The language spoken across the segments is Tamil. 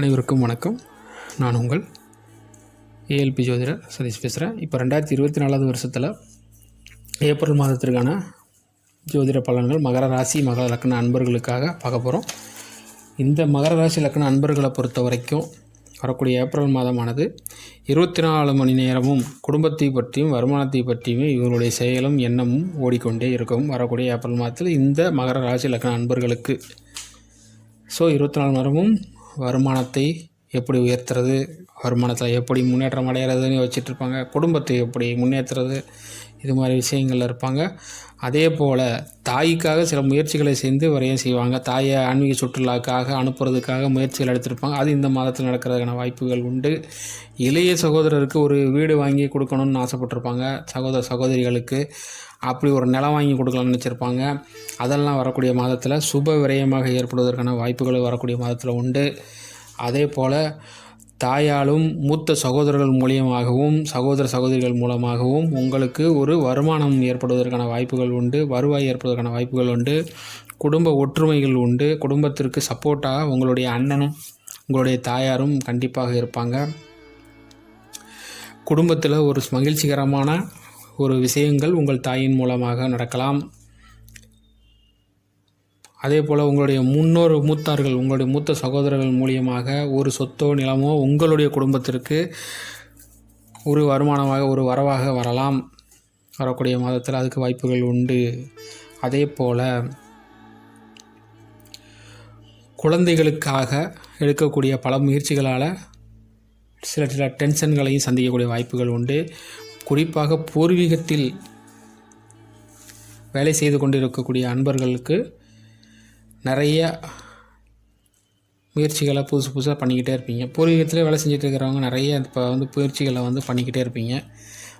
அனைவருக்கும் வணக்கம். நான் உங்கள் ஏஎல்பி ஜோதிடர் சதீஷ் பேசுகிறேன் இப்போ ரெண்டாயிரத்தி இருபத்தி நாலாவது வருஷத்தில் ஏப்ரல் மாதத்திற்கான ஜோதிட பலன்கள் மகர ராசி மகர லக்ன அன்பர்களுக்காக பார்க்க போகிறோம் இந்த மகர ராசி லக்ன அன்பர்களை பொறுத்த வரைக்கும் வரக்கூடிய ஏப்ரல் மாதமானது இருபத்தி நாலு மணி நேரமும் குடும்பத்தை பற்றியும் வருமானத்தை பற்றியுமே இவர்களுடைய செயலும் எண்ணமும் ஓடிக்கொண்டே இருக்கும் வரக்கூடிய ஏப்ரல் மாதத்தில் இந்த மகர ராசி லக்ன அன்பர்களுக்கு. ஸோ இருபத்தி நாலு மணி நேரமும் வருமானத்தை எப்படி உயர்த்துறது? வருமானத்தில் எப்படி முன்னேற்றம் அடைகிறதுன்னு யோசிச்சுட்ருப்பாங்க குடும்பத்தை எப்படி முன்னேற்றுறது இது மாதிரி விஷயங்களில் இருப்பாங்க. அதே போல் தாய்க்காக சில முயற்சிகளை செய்து வரையும் செய்வாங்க. தாயை ஆன்மீக சுற்றுலாக்காக அனுப்புறதுக்காக முயற்சிகள் எடுத்திருப்பாங்க. அது இந்த மாதத்தில் நடக்கிறதுக்கான வாய்ப்புகள் உண்டு. இளைய சகோதரருக்கு ஒரு வீடு வாங்கி கொடுக்கணும்னு ஆசைப்பட்டிருப்பாங்க. சகோதர சகோதரிகளுக்கு அப்படி ஒரு நிலம் வாங்கி கொடுக்கலாம்னு நினச்சிருப்பாங்க. அதெல்லாம் வரக்கூடிய மாதத்தில் சுப விரயமாக ஏற்படுவதற்கான வாய்ப்புகள் வரக்கூடிய மாதத்தில் உண்டு. அதே போல் தாயாலும் மூத்த சகோதரர்கள் மூலியமாகவும் சகோதர சகோதரிகள் மூலமாகவும் உங்களுக்கு ஒரு வருமானம் ஏற்படுவதற்கான வாய்ப்புகள் உண்டு வருவாய் ஏற்படுவதற்கான வாய்ப்புகள் உண்டு குடும்ப ஒற்றுமைகள் உண்டு குடும்பத்திற்கு சப்போர்ட்டாக உங்களுடைய அண்ணனும் உங்களுடைய தாயாரும் கண்டிப்பாக இருப்பாங்க. குடும்பத்தில் ஒரு மகிழ்ச்சிகரமான ஒரு விஷயங்கள் உங்கள் தாயின் மூலமாக நடக்கலாம். அதே போல் உங்களுடைய முன்னோர் மூத்தார்கள் உங்களுடைய மூத்த சகோதரர்கள் மூலியமாக ஒரு சொத்தோ நிலமோ உங்களுடைய குடும்பத்திற்கு ஒரு வருமானமாக ஒரு வரவாக வரலாம். வரக்கூடிய மாதத்தில் அதுக்கு வாய்ப்புகள் உண்டு. அதே போல் குழந்தைகளுக்காக எடுக்கக்கூடிய பல முயற்சிகளால் சில சில டென்ஷன்களையும் சந்திக்கக்கூடிய வாய்ப்புகள் உண்டு. குறிப்பாக பூர்வீகத்தில் வேலை செய்து கொண்டிருக்கக்கூடிய அன்பர்களுக்கு நிறைய முயற்சிகளை புதுசு புதுசாக பண்ணிக்கிட்டே இருப்பீங்க. பூர்வீகத்தில் வேலை செஞ்சுட்டு இருக்கிறவங்க நிறைய இப்போ வந்து முயற்சிகளை வந்து பண்ணிக்கிட்டே இருப்பீங்க.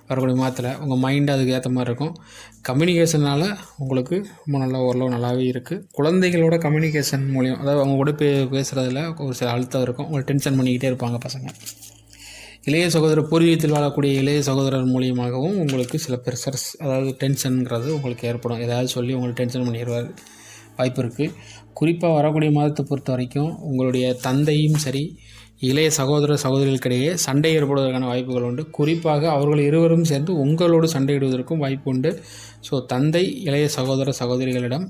வரக்கூடிய மாதத்தில் உங்கள் மைண்டு அதுக்கு ஏற்ற மாதிரி இருக்கும். கம்யூனிகேஷனால் உங்களுக்கு ரொம்ப நல்லா ஓரளவு நல்லாவே இருக்குது குழந்தைகளோட கம்யூனிகேஷன் மூலியம் அதாவது அவங்க கூட பே பேசுகிறதுல ஒரு சில அழுத்தம் இருக்கும். உங்களை டென்ஷன் பண்ணிக்கிட்டே இருப்பாங்க பசங்க. இளைய சகோதரர் பூர்வீகத்தில் வாழக்கூடிய இளைய சகோதரர் மூலியமாகவும் உங்களுக்கு சில ப்ரெஷர்ஸ் அதாவது டென்ஷனுங்கிறது உங்களுக்கு ஏற்படும். ஏதாவது சொல்லி உங்களுக்கு டென்ஷன் பண்ணிடுவார். வாய்ப்பு இருக்குது குறிப்பாக வரக்கூடிய மாதத்தை பொறுத்த வரைக்கும் உங்களுடைய தந்தையும் சரி இளைய சகோதர சகோதரிகளுக்கிடையே சண்டை ஏற்படுவதற்கான வாய்ப்புகள் உண்டு. குறிப்பாக அவர்கள் இருவரும் சேர்ந்து உங்களோடு சண்டையிடுவதற்கும் வாய்ப்பு உண்டு. ஸோ தந்தை இளைய சகோதர சகோதரிகளிடம்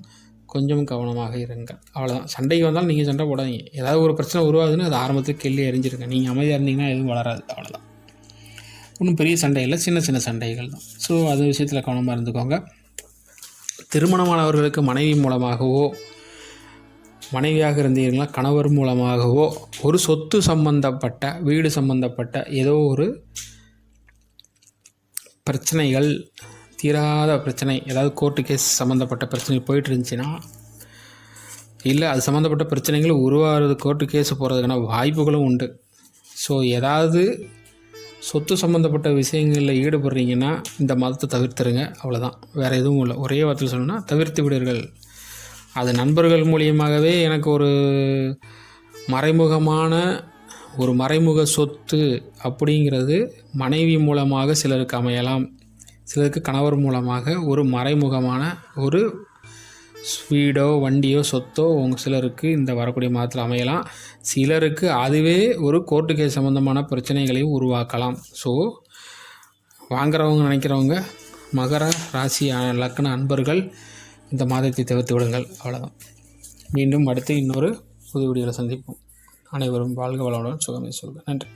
கொஞ்சம் கவனமாக இருங்கள். அவ்வளோதான் சண்டைக்கு வந்தாலும் நீங்கள் சண்டை போடாதீங்க. ஏதாவது ஒரு பிரச்சனை உருவாகுதுன்னு அது ஆரம்பத்துக்கு கேள்வி எரிஞ்சிருங்க. நீங்கள் அமைதியாக இருந்தீங்கன்னா எதுவும் வளராது. அவ்வளோதான் ஒன்றும் பெரிய சண்டை இல்லை. சின்ன சின்ன சண்டைகள் தான். ஸோ அது விஷயத்தில் கவனமாக இருந்துக்கோங்க. திருமணமானவர்களுக்கு மனைவி மூலமாகவோ மனைவியாக இருந்தீர்களா கணவர் மூலமாகவோ ஒரு சொத்து சம்பந்தப்பட்ட வீடு சம்பந்தப்பட்ட ஏதோ ஒரு பிரச்சனைகள் தீராத பிரச்சனை ஏதாவது கோர்ட்டு கேஸ் சம்மந்தப்பட்ட பிரச்சனை போயிட்டு இருந்துச்சுன்னா இல்லை அது சம்மந்தப்பட்ட பிரச்சனைகள் உருவாகிறது கோர்ட்டு கேஸ் போகிறதுக்கான வாய்ப்புகளும் உண்டு. ஸோ ஏதாவது சொத்து சம்மந்தப்பட்ட விஷயங்களில் ஈடுபடுறீங்கன்னா இந்த மதத்தை தவிர்த்துருங்க அவ்வளோதான் வேறு எதுவும் இல்லை. ஒரே வார்த்தையில் சொல்லணும்னா தவிர்த்து விடுங்கள். அது நண்பர்கள் மூலியமாகவே எனக்கு ஒரு மறைமுகமான ஒரு மறைமுக சொத்து அப்படிங்கிறது மனைவி மூலமாக சிலருக்கு அமையலாம். சிலருக்கு கணவர் மூலமாக ஒரு மறைமுகமான ஒரு வீடோ வண்டியோ சொத்தோ உங்க சிலருக்கு இந்த வரக்கூடிய மாதத்தில் அமையலாம். சிலருக்கு அதுவே ஒரு கோர்ட்டு கேஸ் சம்மந்தமான பிரச்சனைகளையும் உருவாக்கலாம். ஸோ வாங்குறவங்க நினைக்கிறவங்க மகர ராசி லக்கண அன்பர்கள் இந்த மாதத்தை தவிர்த்து விடுங்கள். அவ்வளோதான் மீண்டும் அடுத்து இன்னொரு புது வீடியோவில் சந்திப்போம். அனைவரும் வாழ்க வளமுடன் சுகமே சொல்க. நன்றி.